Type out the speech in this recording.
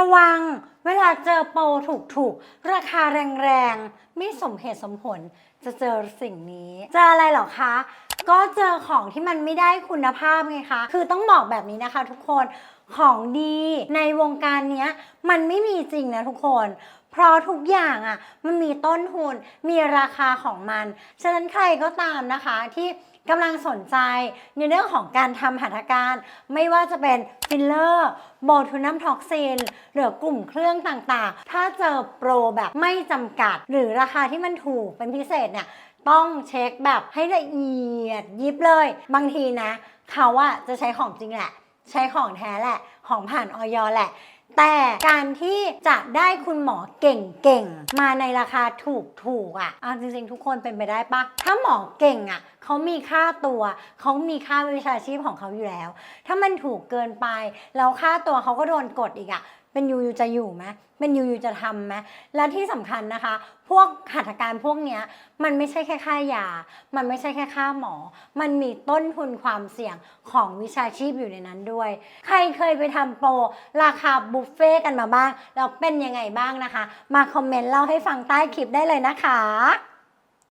ระวัง เวลาเจอโปรถูกๆ ราคาแรงๆ ไม่สมเหตุสมผลจะเจอสิ่งนี้ เจออะไรหรอคะ ก็เจอของที่มันไม่ได้คุณภาพไงคะ คือต้องบอกแบบนี้นะคะทุกคนของดีในวงการนี้มันไม่มีจริงนะทุกคน เพราะทุกอย่างอะมันมีต้นทุนมีราคาของมัน ฉะนั้นใครก็ตามนะคะที่กำลังสนใจในเรื่องของการทำหัตถการ ไม่ว่าจะเป็นฟิลเลอร์โบทูนัมท็อกซินหรือกลุ่มเครื่องต่างๆ ถ้าเจอโปรแบบไม่จำกัด หรือราคาที่มันถูกเป็นพิเศษเนี่ยต้องเช็คแบบให้ละเอียดยิบเลย บางทีนะ เขาอะจะใช้ของจริงแหละ ใช้ของแท้แหละ ของผ่านออยแหละ แต่การที่จะได้คุณหมอเก่งๆ มาในราคาถูกๆอะเอาจริงๆ ทุกคนเป็นไปได้ปะถ้าหมอเก่งอะเขามีค่าตัว เขามีค่าวิชาชีพของเขาอยู่แล้ว ถ้ามันถูกเกินไป แล้วค่าตัวเขาก็โดนกดอีกอะ เป็นยูยูจะอยู่ไหมเป็นยูยูจะทำไหมและที่สำคัญนะคะ พวกหัตถการพวกเนี้ยมันไม่ใช่แค่ค่ายา มันไม่ใช่แค่ค่าหมอ มันมีต้นทุนความเสี่ยงของวิชาชีพอยู่ในนั้นด้วย ใครเคยไปทำโปรราคาบุฟเฟ่กันมาบ้าง แล้วเป็นยังไงบ้างนะคะ มาคอมเมนต์เล่าให้ฟังใต้คลิปได้เลยนะคะ